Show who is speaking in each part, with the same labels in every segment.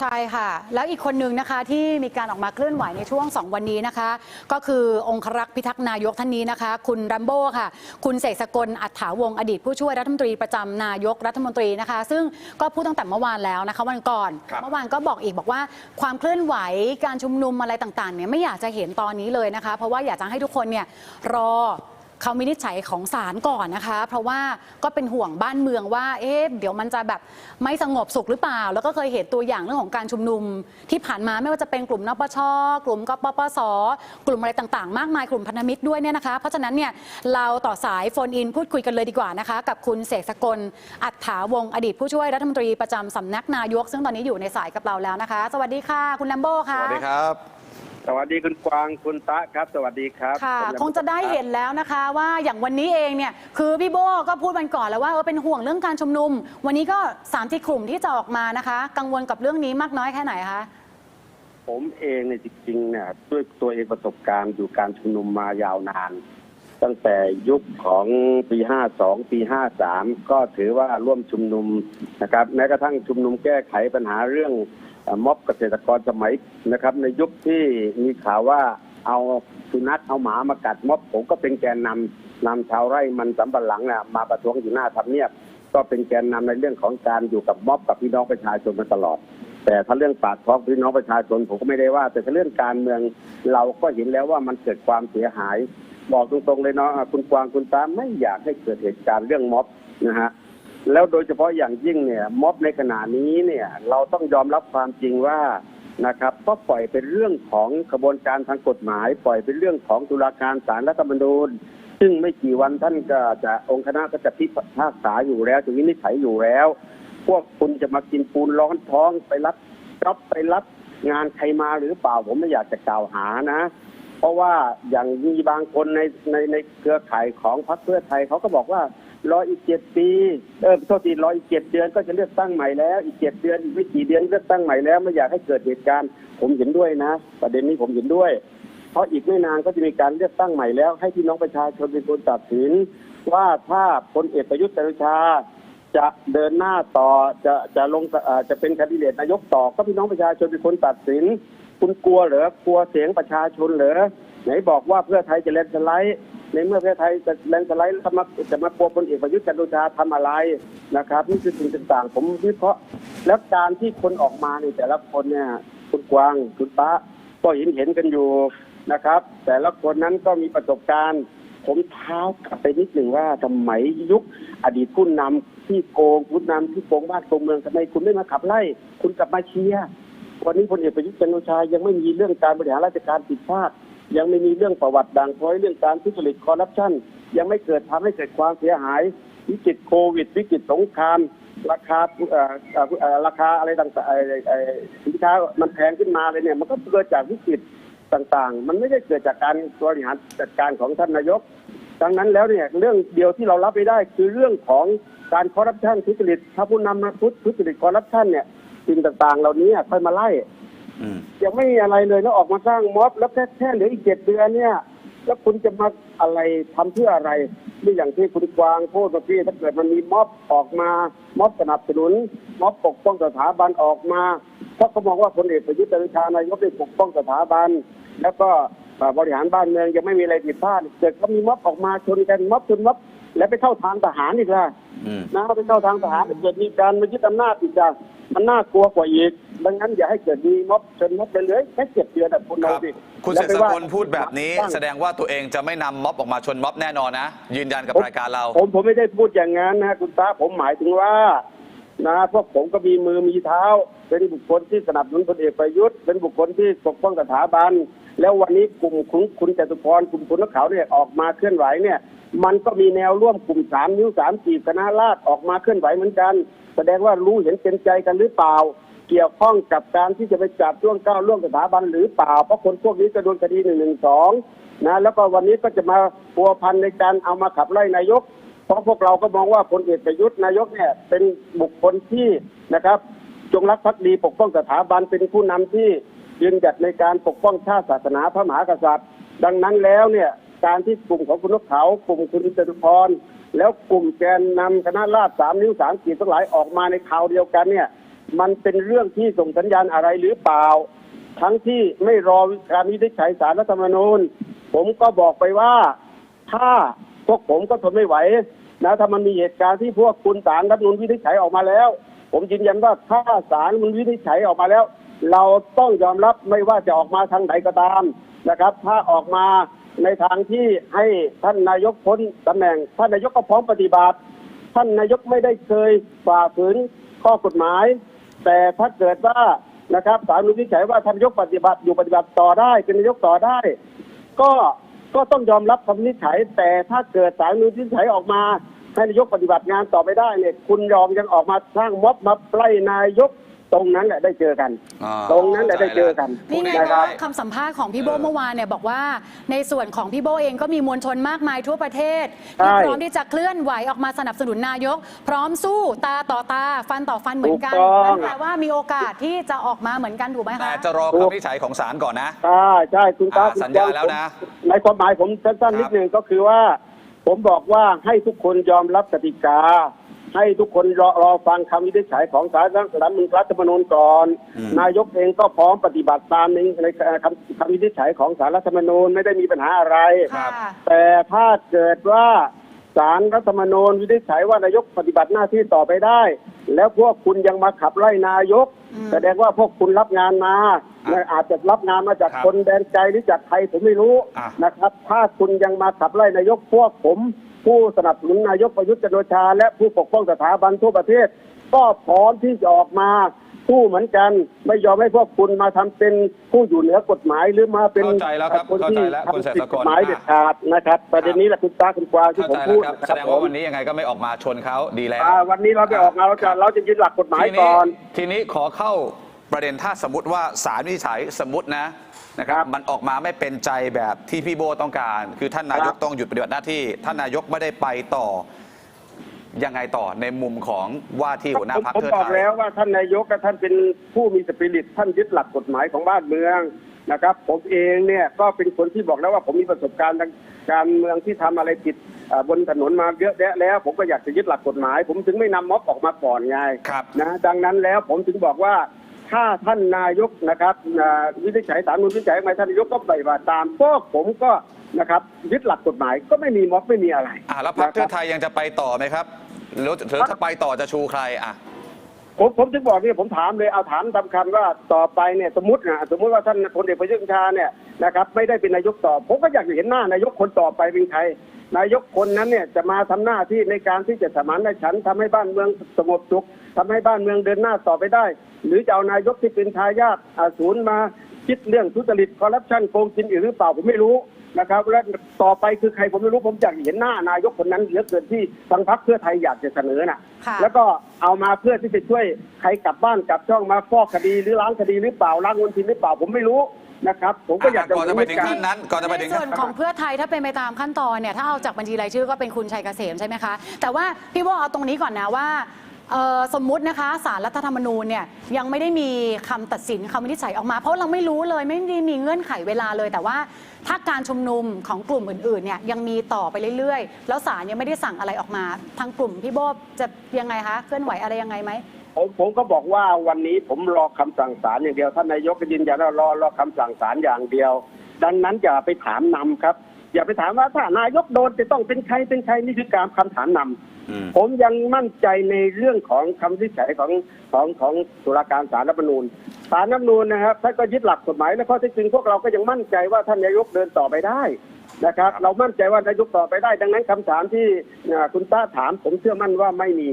Speaker 1: ใช่ค่ะ แล้วอีกคนนึงนะคะที่มีการออกมาเคลื่อนไหวในช่วง 2 วันนี้นะคะ ก็คือองครักษ์พิทักษ์นายกท่านนี้นะคะ คุณรัมโบ้ค่ะ คุณเสกสกลอัฏฐาวงศ์อดีตผู้ช่วยรัฐมนตรีประจำนายกรัฐมนตรีนะคะ ซึ่งก็พูดตั้งแต่เมื่อวานแล้วนะคะวันก่อน
Speaker 2: ครับ
Speaker 1: เมื่อวานก็บอกอีกบอกว่าความเคลื่อนไหวการชุมนุมอะไรต่างๆเนี่ยไม่อยากจะเห็นตอนนี้เลยนะคะ เพราะว่าอยากจะให้ทุกคนเนี่ยรอ คำวินิจฉัยของศาลก่อนนะคะ เพราะว่าก็เป็นห่วงบ้านเมืองว่า เอ๊ะเดี๋ยวมันจะแบบไม่สงบสุขหรือเปล่า แล้วก็เคยเห็นตัวอย่างเรื่องของการชุมนุม ที่ผ่านมาไม่ว่าจะเป็นกลุ่มนปชกลุ่มกปปส กลุ่มอะไรต่างๆ มากมายกลุ่มพันธมิตรด้วยเนี่ยนะคะเพราะฉะนั้นเนี่ยเราต่อสายโฟนอินพูดคุยกันเลยดีกว่านะคะกับคุณเสกสกลอัฏฐาวงศ์อดีตผู้ช่วยรัฐมนตรีประจำสำนักนายก ซึ่งตอนนี้อยู่ในสายกับเราแล้วนะคะ สวัสดีค่ะ คุณแลมโบ้ค่ะ ส
Speaker 2: วัสดีครับ
Speaker 3: สวัสดีคุณกวางคุณตะครับ สวัสดีครับ
Speaker 1: ค่ะ
Speaker 3: ผมยัง
Speaker 1: คงจะได้เห็นแล้วนะคะว่าอย่างวันนี้เองเนี่ยคือพี่โบก็พูดวันก่อนแล้วว่าเออเป็นห่วงเรื่องการชุมนุม วันนี้ก็สามที่กลุ่มที่จะออกมานะคะ กังวลกับเรื่องนี้มากน้อยแค่ไหนคะ
Speaker 3: ผมเองเนี่ยจริงๆเนี่ยด้วยตัวเองประสบการณ์อยู่การชุมนุมมายาวนาน ตั้งแต่ยุคของปี 52 ปี 53 ก็ถือว่าร่วมชุมนุมนะครับ แม้กระทั่งชุมนุมแก้ไขปัญหาเรื่องเอ่อ ม็อบเกษตรกรสมัยนะครับ ในยุคที่มีข่าวว่าเอาสุนัขเอาหมามากัดม็อบผมก็เป็นแกนนำนำชาวไร่มันสำปะหลังน่ะมาประท้วงอยู่หน้าทำเนียบ ก็เป็นแกนนำในเรื่องของการอยู่กับม็อบกับพี่น้องประชาชนมาตลอด แต่ถ้าเรื่องปากท้องพี่น้องประชาชนผมก็ไม่ได้ว่า แต่ถ้าเรื่องการเมืองเราก็เห็นแล้วว่ามันเกิดความเสียหาย บอกตรงๆเลยเนาะคุณกวางคุณตาไม่อยากให้เกิดเหตุการณ์เรื่องม็อบนะฮะ แล้วโดยเฉพาะอย่างยิ่งเนี่ยม็อบในขณะนี้เนี่ยเราต้องยอมรับความจริงว่านะครับก็ปล่อยเป็นเรื่องของกระบวนการทางกฎหมาย ปล่อยเป็นเรื่องของตุลาการศาลรัฐธรรมนูญ ซึ่งไม่กี่วันท่านก็จะองค์คณะก็จะพิพากษาอยู่แล้วจะวินิจฉัยอยู่แล้ว พวกคุณจะมากินปูนร้อนท้องไปรับจ็อบไปรับงานใครมาหรือเปล่าผมไม่อยากจะกล่าวหานะ เพราะว่าอย่างมีบางคนในในในเครือข่ายของพรรคเพื่อไทยเขาก็บอกว่า รออีกเจ็ดปีเออโทษทีรออีกเจ็ดเดือนก็จะเลือกตั้งใหม่แล้ว อีกเจ็ดเดือนอีกไม่กี่เดือนเลือกตั้งใหม่แล้วไม่อยากให้เกิดเหตุการณ์ ผมเห็นด้วยนะ ประเด็นนี้ผมเห็นด้วย เพราะอีกไม่นานก็จะมีการเลือกตั้งใหม่แล้ว ให้พี่น้องประชาชนเป็นคนตัดสิน ว่าถ้าพลเอกประยุทธ์จันทร์โอชาจะเดินหน้าต่อจะจะลงจะเป็นคนดิเดตนายกต่อ ก็พี่น้องประชาชนเป็นคนตัดสิน คุณกลัวเหรอกลัวเสียงประชาชนเหรอไหนบอกว่าเพื่อไทยจะแลนสไลด์ ในเมื่อเพื่อไทยจะแลนสไลด์จะมาจะมากลัวพลเอกประยุทธ์จันทร์โอชาทำอะไรนะครับนี่คือสิ่งต่างๆ ผมวิเคราะห์แล้วการที่คนออกมาในแต่ละคนเนี่ยคุณกวางคุณป้าก็เห็นเห็นกันอยู่นะครับ แต่ละคนนั้นก็มีประสบการณ์ ผมเท้ากลับไปนิดหนึ่งว่าทำไมยุคอดีตผู้นำที่โกงผู้นำที่โกงบ้านโกงเมืองทำไมคุณไม่มาขับไล่ คุณกลับมาเชียร์วันนี้พลเอกประยุทธ์จันทร์โอชายังไม่มีเรื่องการบริหารราชการผิดพลาด ยังไม่มีเรื่องประวัติด่างพร้อยเรื่องการทุจริตคอร์รัปชันยังไม่เกิดทำให้เกิดความเสียหาย วิกฤตโควิด วิกฤตสงครามราคาเอ่อเอ่อเอ่อราคาอะไรต่างๆสินค้ามันแพงขึ้นมาเลยเนี่ย มันก็เกิดจากวิกฤตต่างๆ มันไม่ได้เกิดจากการบริหารจัดการของท่านนายก ดังนั้นแล้วเนี่ยเรื่องเดียวที่เรารับไม่ได้คือเรื่องของการคอร์รัปชันทุจริตถ้าผู้นำมาพุทธทุจริตคอร์รัปชันเนี่ยสิ่งต่างๆ เหล่านี้ค่อยมาไล่ ยังไม่มีอะไรเลยแล้วออกมาสร้างม็อบแล้วแค่แค่เหลืออีกเจ็ดเดือนเนี่ย แล้วคุณจะมาอะไรทำเพื่ออะไรนี่อย่างที่คุณกวางพูดเมื่อกี้ถ้าเกิดมันมีม็อบออกมา ม็อบสนับสนุน ม็อบปกป้องสถาบันออกมาเพราะเขามองว่าพลเอกประยุทธ์จันทร์ชานายกได้ปกป้องสถาบัน แล้วก็บริหารบ้านเมืองยังไม่มีอะไรผิดพลาดเกิดเขามีม็อบออกมาชนกันม็อบชนม็อบ แล้วไปเข้าทางทหารอีกล่ะ
Speaker 2: อืม
Speaker 3: นะไปเข้าทางทหารเกิดมีการมายึดอำนาจอีกจ้ะมันน่ากลัวกว่าอีกดังนั้นอย่าให้เกิดมีม็อบชนม็อบไปเลยแค่เจ็ดเดือนอะคุณ
Speaker 2: ค
Speaker 3: เอา
Speaker 2: รับ
Speaker 3: ดิ
Speaker 2: คุณเสกสกลพูดแบบนี้ แสดงว่าตัวเองจะไม่นำม็อบออกมาชนม็อบแน่นอนนะ ยืนยันกับรายการเรา
Speaker 3: ผมผมไม่ได้พูดอย่างนั้นนะคุณตาผมหมายถึงว่า นะพวกผมก็มีมือมีเท้า เป็นบุคคลที่สนับสนุนพลเอกประยุทธ์เป็นบุคคลที่ปกป้องสถาบัน แล้ววันนี้กลุ่มคุณคุณจตุพรกลุ่มคุณนักข่าวเนี่ยออกมาเคลื่อนไหวเนี่ย มันก็มีแนวร่วมกลุ่มสามนิ้วสามจีบคณะราษฎรออกมาเคลื่อนไหวเหมือนกัน แสดงว่ารู้เห็นเป็นใจกันหรือเปล่า เกี่ยวข้องกับการที่จะไปจับร่วงก้าวร่วงสถาบันหรือเปล่าเพราะคนพวกนี้จะโดนคดีหนึ่งหนึ่งสองนะแล้วก็วันนี้ก็จะมาพัวพันในการเอามาขับไล่นายก ราะพวกเราก็มองว่าพลเอกประยุทธ์นายกเนี่ยเป็นบุคคลที่นะครับ จงรักภักดีปกป้องสถาบันเป็นผู้นำที่ยืนหยัดในการปกป้องชาติศาสนาพระมหากษัตริย์ ดังนั้นแล้วเนี่ยการที่กลุ่มของคุณนกเขากลุ่มคุณจตุพรแล้วกลุ่มแกนนำคณะราษฎรสามนิ้วสามขีดทั้งหลายออกมาในข่าวเดียวกันเนี่ย มันเป็นเรื่องที่ส่งสัญญาณอะไรหรือเปล่า ทั้งที่ไม่รอการวินิจฉัยสารรัฐธรรมนูญ ผมก็บอกไปว่าถ้าพวกผมก็ทนไม่ไหว นะถ้ามันมีเหตุการณ์ที่พวกคุณสารรัฐมนูญวินิจฉัยออกมาแล้ว ผมยืนยันว่าถ้าสารมันวินิจฉัยออกมาแล้ว เราต้องยอมรับไม่ว่าจะออกมาทางไหนก็ตามนะครับ ถ้าออกมาในทางที่ให้ท่านนายกพ้นตำแหน่ง ท่านนายกก็พร้อมปฏิบัติ ท่านนายกไม่ได้เคยฝ่าฝืนข้อกฎหมาย แต่ถ้าเกิดว่านะครับศาลวินิจฉัยว่าท่านนายกปฏิบัติอยู่ปฏิบัติต่อได้ เป็นนายกต่อได้ ก็ก็ต้องยอมรับคำวินิจฉัย แต่ถ้าเกิดศาลวินิจฉัยออกมา ให้นายกปฏิบัติงานต่อไปได้เนี่ยคุณยอมยังออกมาสร้างม็อบมาไล่นายกตรงนั้นแหละได้เจอกัน
Speaker 2: อ่า
Speaker 3: ตรงนั้นแหละได้เจอกัน
Speaker 1: นี่ไง
Speaker 2: พูด
Speaker 1: ก็
Speaker 2: ง่ายๆ
Speaker 1: คำสัมภาษณ์ของพี่โบ
Speaker 2: เออ
Speaker 1: เมื่อวานเนี่ยบอกว่า ในส่วนของพี่โบเองก็มีมวลชนมากมายทั่วประเทศ
Speaker 3: ใช่
Speaker 1: ที่พร้อมที่จะเคลื่อนไหวออกมาสนับสนุนนายก พร้อมสู้ตาต่อตาฟันต่อฟันเหมือนกัน
Speaker 3: ถูกต้อง
Speaker 1: นั่นแปลว่ามีโอกาสที่จะออกมาเหมือนกันถูกไหม
Speaker 2: แต่
Speaker 1: คะ
Speaker 2: จะรอคำวินิจฉัยของศาลก่อนนะ
Speaker 3: ใช่ใช่คุณตา
Speaker 2: อ่า
Speaker 3: คุณ
Speaker 2: สัญญาแล้วนะ
Speaker 3: ผมในความหมายผมสั้นๆนิดนึงก็คือว่า ผมบอกว่าให้ทุกคนยอมรับกติกา ให้ทุกคนรอรอฟังคำวินิจฉัยของศาลรัฐธรรมนูญรัฐธรรมนูญก่อน
Speaker 2: อืม
Speaker 3: นายกเองก็พร้อมปฏิบัติตามในในคำคำวินิจฉัยของศาลรัฐธรรมนูญไม่ได้มีปัญหาอะไร
Speaker 1: ค่ะ
Speaker 3: แต่ถ้าเกิดว่าศาลรัฐธรรมนูญวินิจฉัยว่านายกปฏิบัติหน้าที่ต่อไปได้ แล้วพวกคุณยังมาขับไล่นายก
Speaker 1: อืม
Speaker 3: แสดงว่าพวกคุณรับงานมา
Speaker 2: อะ
Speaker 3: อาจจะรับงานมาจาก
Speaker 2: ครับ
Speaker 3: คนแดนไกลหรือจากใครผมไม่รู้
Speaker 2: อะ
Speaker 3: นะครับ ถ้าคุณยังมาขับไล่นายกพวกผม ผู้สนับสนุนนายกประยุทธ์จันทร์โอชา และผู้ปกป้องสถาบันทั่วประเทศ ก็พร้อมที่จะออกมาสู้เหมือนกันไม่ยอมให้พวกคุณมาทำเป็นผู้อยู่เหนือกฎหมายหรือมาเป็น
Speaker 2: เข้าใจแล้วครับ
Speaker 3: คน
Speaker 2: เข้า
Speaker 3: ที่
Speaker 2: ใจแล้วคุณ
Speaker 3: ทำ
Speaker 2: เศรษ
Speaker 3: ผิ
Speaker 2: ฐ
Speaker 3: ด
Speaker 2: ก
Speaker 3: ก
Speaker 2: ร
Speaker 3: ฎหมายเด็ดขาดนะครับ ประเด็นนี้แหละคุณตาคุณกวางที่
Speaker 2: เข้า
Speaker 3: ผม
Speaker 2: ใจ
Speaker 3: พู
Speaker 2: แล้ว
Speaker 3: ด
Speaker 2: ครับ
Speaker 3: นะ
Speaker 2: แส
Speaker 3: ครับ
Speaker 2: ดง
Speaker 3: ผ
Speaker 2: ว่ามวันนี้ยังไงก็ไม่ออกมาชนเขาดีแล้ว
Speaker 3: อ่าวันนี้เราไปออกมาเราจะเราจะยึดหลักกฎหมาย
Speaker 2: ทีนี้
Speaker 3: ก่อน
Speaker 2: ทีนี้ขอเข้า ประเด็นถ้าสมมติว่าศาลวินิจฉัยสมมตินะนะครับ
Speaker 3: ครับ
Speaker 2: มันออกมาไม่เป็นใจแบบที่พี่โบต้องการ คือท่านนายก
Speaker 3: ครับ
Speaker 2: ต้องหยุดปฏิบัติหน้าที่ ท่านนายกไม่ได้ไปต่อ ยังไงต่อในมุมของว่าที่หัวหน้า
Speaker 3: ผม
Speaker 2: พรรค
Speaker 3: ผม
Speaker 2: เพื่อ
Speaker 3: บอก
Speaker 2: ไทย
Speaker 3: แล้วว่าท่านนายกกับท่านเป็นผู้มีสปิริตท่านยึดหลักกฎหมายของบ้านเมืองนะครับ ผมเองเนี่ยก็เป็นคนที่บอกแล้วว่าผมมีประสบการณ์ทางการเมืองที่ทำอะไรผิดอ่าบนถนนมาเยอะแยะแล้ว ผมก็อยากจะยึดหลักกฎหมาย ผมถึงไม่นำม็อบออกมาก่อนไง
Speaker 2: ครับ
Speaker 3: นะดังนั้นแล้วผมถึงบอกว่า ถ้าท่านนายกนะครับอ่าวินิจฉัยสารนูนวินิจฉัยมาท่านนายกก็ปฏิบัติตามก็ผมก็นะครับยึดหลักกฎหมายก็ไม่มีม็อบไม่มีอะไร
Speaker 2: อะแล้วพรรคเพื่อ
Speaker 3: นะ
Speaker 2: ไทยยังจะไปต่อไหมครับหรือหรือถ้าไปต่อจะชูใครอะ
Speaker 3: ผมผมถึงบอกเนี่ยผมถามเลยเอาถามสำคัญว่าต่อไปเนี่ยสมมตินะสมมติว่าท่านพลเอกประยุทธ์จันทร์โอชาเนี่ยนะครับไม่ได้เป็นนายกต่อผมก็อยากจะเห็นหน้านายกคนต่อไปเป็นใคร นายกคนนั้นเนี่ยจะมาทำหน้าที่ในการที่จะสมานฉันท์ทำให้บ้านเมืองสงบสุขทำให้บ้านเมืองเดินหน้าต่อไปได้ หรือจะเอานายกที่เป็นทายาทอ่าศูนย์มาคิดเรื่องทุจริตคอร์รัปชันโกงกินอีกหรือเปล่าผมไม่รู้นะครับและต่อไปคือใครผมไม่รู้ผมอยากเห็นหน้านายกคนนั้นเหลือเกินที่ทางพรรคเพื่อไทยอยากจะเสนอน่ะ
Speaker 1: ค่ะ
Speaker 3: แล้วก็เอามาเพื่อที่จะช่วยใครกลับบ้านกลับช่องมาฟอกคดีหรือล้างคดีหรือเปล่าล้างเงินทินหรือเปล่าผมไม่รู้ นะครับ ผมก็อยากจะ
Speaker 2: ก่อนจะไปถึง
Speaker 3: รู้เหมื
Speaker 2: ขั้นนั้นก่อนจะไปถึง
Speaker 1: ในส่วนของเพื่อไทยถ้าเป็นไปตามขั้นตอนเนี่ยถ้าเอาจากบัญชีรายชื่อก็เป็นคุณชัยเกษมใช่ไหมคะ แต่ว่าพี่โบเอาตรงนี้ก่อนนะว่าเอ่อสมมุตินะคะสารรัฐธรรมนูญเนี่ยยังไม่ได้มีคำตัดสินคำวินิจฉัยออกมา เพราะเราไม่รู้เลยไม่ได้มีเงื่อนไขเวลาเลย แต่ว่าถ้าการชุมนุมของกลุ่มอื่นๆเนี่ยยังมีต่อไปเรื่อยๆ แล้วศาลยังไม่ได้สั่งอะไรออกมา ทางกลุ่มพี่โบจะยังไงคะเคลื่อนไหวอะไรยังไงไหม
Speaker 3: ผมผมก็บอกว่าวันนี้ผมรอคำสั่งศาลอย่างเดียวท่านนายกก็ยืนยันว่ารอรอคำสั่งศาลอย่างเดียว ดังนั้นอย่าไปถามนำครับ อย่าไปถามว่าถ้านายกโดนจะต้องเป็นใครเป็นใครนี่คือการคำถามนำ
Speaker 2: อืม
Speaker 3: ผมยังมั่นใจในเรื่องของคำวินิจฉัยของของของตุลาการศาลรัฐธรรมนูญศาลรัฐธรรมนูญนะครับท่านก็ยึดหลักกฎหมายและข้อเท็จจริงพวกเราก็ยังมั่นใจว่าท่านนายกเดินต่อไปได้ นะครับ
Speaker 2: ครับ
Speaker 3: เรามั่นใจว่านายกต่อไปได้ ดังนั้นคำถามที่อ่าคุณต้าถาม ผมเชื่อมั่นว่าไม่มี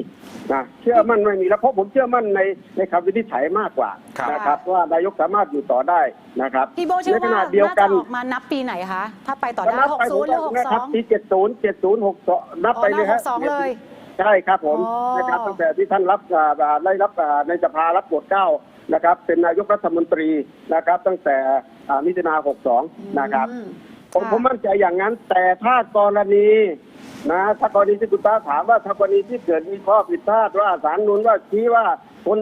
Speaker 3: นะเชื่อมั่นไม่มีแล้วเพราะผมเชื่อมั่นในในคำวินิจฉัยมากกว่า
Speaker 2: ครับ
Speaker 3: นะครับว่านายกสามารถอยู่ต่อได้นะครับ
Speaker 1: พี่โบเชื่อ
Speaker 3: ในข
Speaker 1: ว่า
Speaker 3: ณะเดียว
Speaker 1: น่า
Speaker 3: กั
Speaker 1: จะ
Speaker 3: น
Speaker 1: ออกมานับปีไหนคะถ้าไปต่อได้
Speaker 3: นับไป
Speaker 1: 60หรือ
Speaker 3: นะครับ
Speaker 1: 62
Speaker 3: ปีเจ็ดศูนย์เจ็ดศูนย์หกสองนับไปเลยฮะ
Speaker 1: อ๋อนับ62เลย
Speaker 3: ใช่ครับผม
Speaker 1: อ๋อ
Speaker 3: นะครับตั้งแต่ที่ท่านรับอ่าอ่าได้รับอ่าในสภารับโปรดเกล้านะครับ เป็นนายกรัฐมนตรีนะครับ ตั้งแต่อ่ามิถุนาหกสองนะครับ
Speaker 1: อืม
Speaker 3: ผม
Speaker 1: ค่ะ
Speaker 3: ผมมั่นใจอย่างนั้น แต่ถ้ากรณีนะถ้ากรณีที่คุณป้าถามว่าถ้ากรณีที่เกิดมีข้อผิดพลาดว่าศาลนูนว่าชี้ว่า คน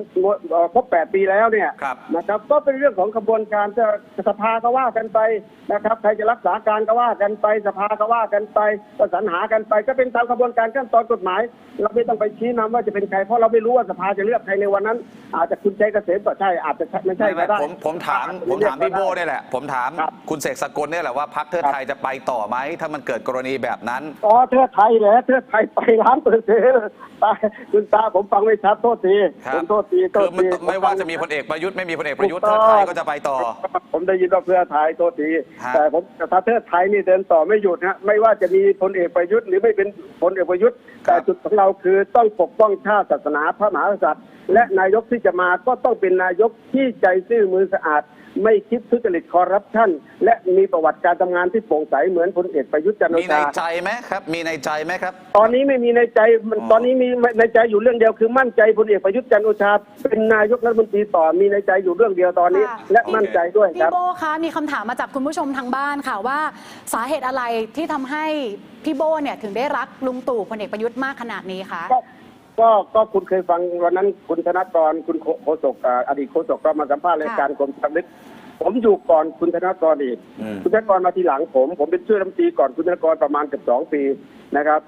Speaker 3: เอ่อครบแปดปีแล้วเนี่ย
Speaker 2: ครับ
Speaker 3: นะครับ ก็เป็นเรื่องของกระบวนการจะสภาก็ว่ากันไปนะครับใครจะรักษาการก็ว่ากันไป สภาก็ว่ากันไปประสานหากันไป ก็เป็นตามกระบวนการขั้นตอนกฎหมาย เราไม่ต้องไปชี้นำว่าจะเป็นใครเพราะเราไม่รู้ว่าสภาจะเลือกใครในวันนั้น อาจจะคุณชัยเกษมก็ใช่อาจจะไม่ใช่ก็ได้
Speaker 2: ผมผมถามผมถามพี่โบเนี่ยแหละ ผมถาม
Speaker 3: ครับ
Speaker 2: คุณเสกสกลเนี่ยแหละว่าพักเพื่อไทยจะไปต่อไหมถ้ามันเกิดกรณีแบบนั้น
Speaker 3: อ๋อเทือไทยเหรอเทือไทยไปร้านเปอร์เซ็นต์ตาคุณตาผมฟังไม่ชัดโทษที
Speaker 2: ครั
Speaker 3: ผมโทษทีโท
Speaker 2: คือ
Speaker 3: ษ
Speaker 2: มัน
Speaker 3: ที
Speaker 2: ไม่ว่าจะมีพลเอกประยุทธ์ไม่มีพลเอกประยุทธ์
Speaker 3: ถู
Speaker 2: เพื่
Speaker 3: ก
Speaker 2: อ
Speaker 3: ต้อง
Speaker 2: ไทยก็จะไปต่อ
Speaker 3: ผมได้ยินว่าเพื่อไทยโทษที
Speaker 2: ฮะ
Speaker 3: แต่ผมแต่ถ้าเพื่อไทยนี่เดินต่อไม่หยุดฮะไม่ว่าจะมีพลเอกประยุทธ์หรือไม่เป็นพลเอกประยุทธ์แต่จุดของเราคือต้องปกป้องชาติศาสนาพระมหากษัตริย์ และนายกที่จะมาก็ต้องเป็นนายกที่ใจซื่อมือสะอาด ไม่คิดทุจริตคอร์รัปชันและมีประวัติการทำงานที่โปร่งใสเหมือนพลเอกประยุทธ์จันทร์โอ
Speaker 2: มีใน
Speaker 3: ชา
Speaker 2: ใจไหมครับ มีในใจไหมครับ
Speaker 3: ตอนนี้ไม่มีในใจมัน
Speaker 2: อ๋อ
Speaker 3: ตอนนี้มีในใจอยู่เรื่องเดียวคือมั่นใจพลเอกประยุทธ์จันทร์โอชา เป็นนายกรัฐมนตรีต่อมีในใจอยู่เรื่องเดียวตอนนี้
Speaker 1: ค่ะ
Speaker 3: และมั่นใจด้วยค
Speaker 1: พี่
Speaker 3: รับ
Speaker 1: โบคะมีคำถามมาจากคุณผู้ชมทางบ้านค่ะว่าสาเหตุอะไรที่ทำให้พี่โบเนี่ยถึงได้รักลุงตู่พลเอกประยุทธ์มากขนาดนี้คะ
Speaker 3: ก็ ก็ก็คุณเคยฟังวันนั้นคุณธนกรคุณโฆโฆษกอ่าอดีตโฆษกก็มาสัมภาษณ์รายการกรมสำนึกผมอยู่ก่อนคุณธนกรอีก
Speaker 2: อืม
Speaker 3: คุณธนกรมาทีหลังผม ผมเป็นช่วยรัฐมนตรีก่อนคุณธนกรประมาณเกือบสองปีนะครับ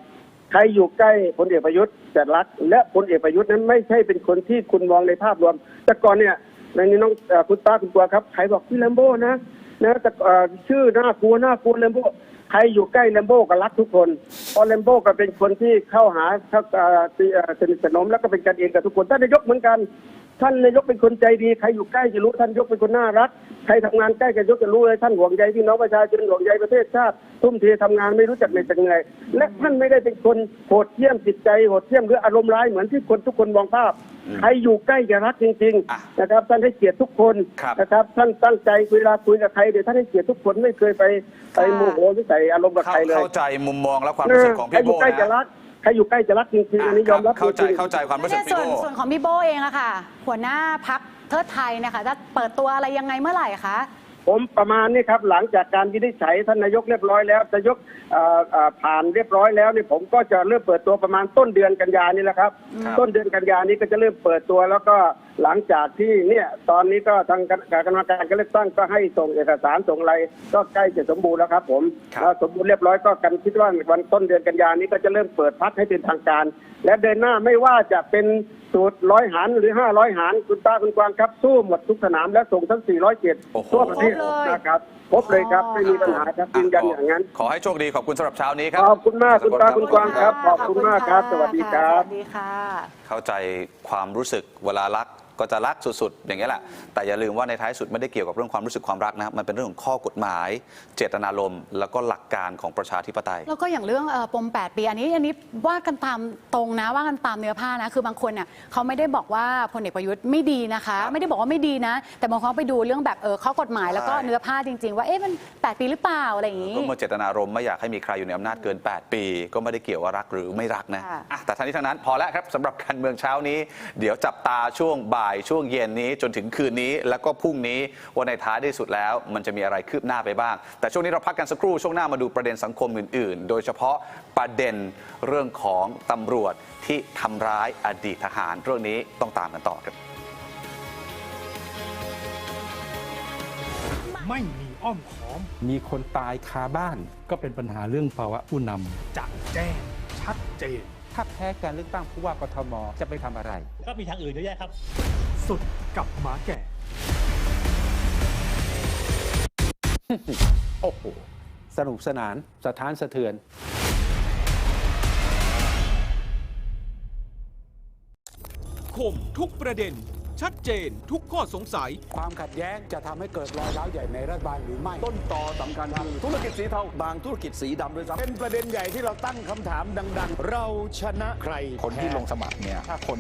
Speaker 3: ใครอยู่ใกล้พลเอกประยุทธ์จะรักและพลเอกประยุทธ์นั้นไม่ใช่เป็นคนที่คุณมองในภาพรวม แต่ก่อนเนี่ยในนี้น้องเอ่อคุณตาคุณตัวครับใครบอกพี่แลมโบ้นะนะแต่เอ่อชื่อน่ากลัวน่ากลัวแลมโบ้ ใครอยู่ใกล้แลมโบ้ก็รักทุกคนเพราะแลมโบ้ก็เป็นคนที่เข้าหาเข้าเสนิทสนมแล้วก็เป็นกันเองกับทุกคนท่านนายกเหมือนกัน ท่านนายกเป็นคนใจดีใครอยู่ใกล้จะรู้ท่านนายกเป็นคนน่ารักใครทำงานใกล้กันยกจะรู้เลยท่านห่วงใยพี่น้องประชาชนห่วงใยประเทศชาติทุ่มเททำงานไม่รู้จักเหน็ดจักเหนื่อยและท่านไม่ได้เป็นคนโหดเยี่ยมจิตใจโหดเยี่ยมหรืออารมณ์ร้ายเหมือนที่คนทุกคนมองภาพใครอยู่ใกล้จะรักจริง
Speaker 2: อะ
Speaker 3: ๆนะครับท่านให้เกียรติทุกคน
Speaker 2: ครับ
Speaker 3: นะครับท่านตั้งใจเวลาคุยกับใครเดี๋ยวท่านให้เกียรติทุกคนไม่เคยไปไป
Speaker 1: ค่ะ
Speaker 3: โมโหหรือใส่อารมณ์กับ
Speaker 2: เข้า
Speaker 3: ใครเลย
Speaker 2: เข้าใจมุมมองและความรู้สึกของ
Speaker 3: ใคร
Speaker 2: พี่
Speaker 3: อ
Speaker 2: โบ
Speaker 3: ยู่ใกล้จะ
Speaker 2: นะ
Speaker 3: รัก ใครอยู่ใกล้จะรักจริงๆอันนี้ยอมรับ
Speaker 2: เข้าใจ
Speaker 3: จริงๆ
Speaker 2: เข้าใจความรู้สึก
Speaker 1: เนี่ย
Speaker 2: พี่
Speaker 1: ส่วน
Speaker 2: โบ
Speaker 1: ส่วนของพี่โบเองอะค่ะ หัวหน้าพักเทิดไทยเนะคะจะเปิดตัวอะไรยังไงเมื่อไหร่คะ
Speaker 3: ผมประมาณนี้ครับ หลังจากการวินิจฉัยท่านนายกเรียบร้อยแล้วนายกเอ่อเอ่อผ่านเรียบร้อยแล้วนี่ผมก็จะเริ่มเปิดตัวประมาณต้นเดือนกันยานี่แหละครับ
Speaker 2: ครับ
Speaker 3: ต้นเดือนกันยานี้ก็จะเริ่มเปิดตัวแล้วก็หลังจากที่เนี่ยตอนนี้ก็ทางคณะกรรมการการเลือกตั้งก็ให้ส่งเอกสารส่งอะไรก็ใกล้จะสมบูรณ์แล้วครับ ผม
Speaker 2: ครับ
Speaker 3: แล้วสมบูรณ์เรียบร้อยก็กันคิดว่าวันต้นเดือนกันยานี้ก็จะเริ่มเปิดพักให้เป็นทางการ และเดินหน้าไม่ว่าจะเป็น สูตรร้อยหารหรือห้าร้อยหารคุณตาคุณกวางครับสู้หมดทุกสนามและส่งทั้งสี่ร้อยเจ็ด
Speaker 2: โอ้โห
Speaker 3: ทั่วประเทศ
Speaker 1: ครบเลย
Speaker 3: นะครับครบเลยครับไม่มีปัญหาครับยืนยันอย่างนั้น
Speaker 2: ขอให้โชคดีขอบคุณสำหรับเช้านี้ครั
Speaker 3: ขอบคุณมากคุณตาคุณกวางครับ ขอบคุณมากครับะสวัสดีครับ
Speaker 1: สวัสดีค่ะ
Speaker 2: เข้าใจความรู้สึกเวลารัก ก็จะรักสุดๆ อย่างนี้ยแหละ แต่อย่าลืมว่าในท้ายสุดไม่ได้เกี่ยวกับเรื่องความรู้สึกความรักนะครับมันเป็นเรื่องของข้อกฎหมาย เจตนารมณ์แล้วก็หลักการของประชาธิปไตย
Speaker 1: แล้วก็อย่างเรื่องเอ่อปม 8 ปีอันนี้อันนี้ว่ากันตามตรงนะว่ากันตามเนื้อผ้านะ คือบางคนเนี่ยเขาไม่ได้บอกว่าพลเอกประยุทธ์ไม่ดีนะคะ
Speaker 2: ครับ
Speaker 1: ไม่ได้บอกว่าไม่ดีนะ แต่บางคนไปดูเรื่องแบบเออข้อกฎหมายแล้วก็
Speaker 2: ใช่
Speaker 1: เนื้อผ้าจริง ๆ ว่าเอ๊ะมัน 8 ปีหรือเปล่าอะไรอย่างนี้
Speaker 2: ก็เมื่อเจตนารมณ์ไม่อยากให้มีใครอยู่ในอำนาจเกิน 8 ปี ก็ไม่ได้เกี่ยวว่ารักหรือไม่รักนะ
Speaker 1: ค่ะ
Speaker 2: อะแต่ทั้งนี้ทั้งนั้นพอแล้วครับสำหรับการเมืองเช้านี้ เดี๋ยวจับตาช่วงบ่ายช่วงเย็นนี้จนถึงคืนนี้ แล้วก็พรุ่งนี้ว่าในท้ายที่สุดแล้ว มันจะมีอะไรคืบหน้าไปบ้าง แต่ช่วงนี้เราพักกันสักครู่ช่วงหน้ามาดูประเด็นสังคมอื่น ๆ โดยเฉพาะประเด็นเรื่องของตำรวจที่ทำร้ายอดีตทหารเรื่องนี้ต้องตามกันต่อครับ
Speaker 4: ไม่มีอ้อมค้อม
Speaker 5: มีคนตายคาบ้าน
Speaker 4: ก็เป็นปัญหาเรื่องภาวะผู้นำจะแจ้งชัดเจน
Speaker 5: ถ้าแพ้การเลือกตั้งผู้ว่ากทม จะไปทำอะไร
Speaker 6: ก็มีทางอื่นเยอะแยะครับ
Speaker 4: สุดกับหมาแก่
Speaker 5: โอ้โห สนุกสนานสถานสะเทือน
Speaker 7: คมทุกประเด็น ชัดเจนทุกข้อสงสัย
Speaker 8: ความขัดแย้งจะทำให้เกิดรอยร้าวใหญ่ในรัฐบาลหรือไม่ ต้นต่อสำคัญคือ
Speaker 9: ธุรกิจสีเทาบางธุรกิจสีดำด้วยซ้ำ
Speaker 8: เป็นประเด็นใหญ่ที่เราตั้งคำถามดัง ๆ เราชนะใคร
Speaker 9: คนที่ลงสมัครเนี่ยถ้าคน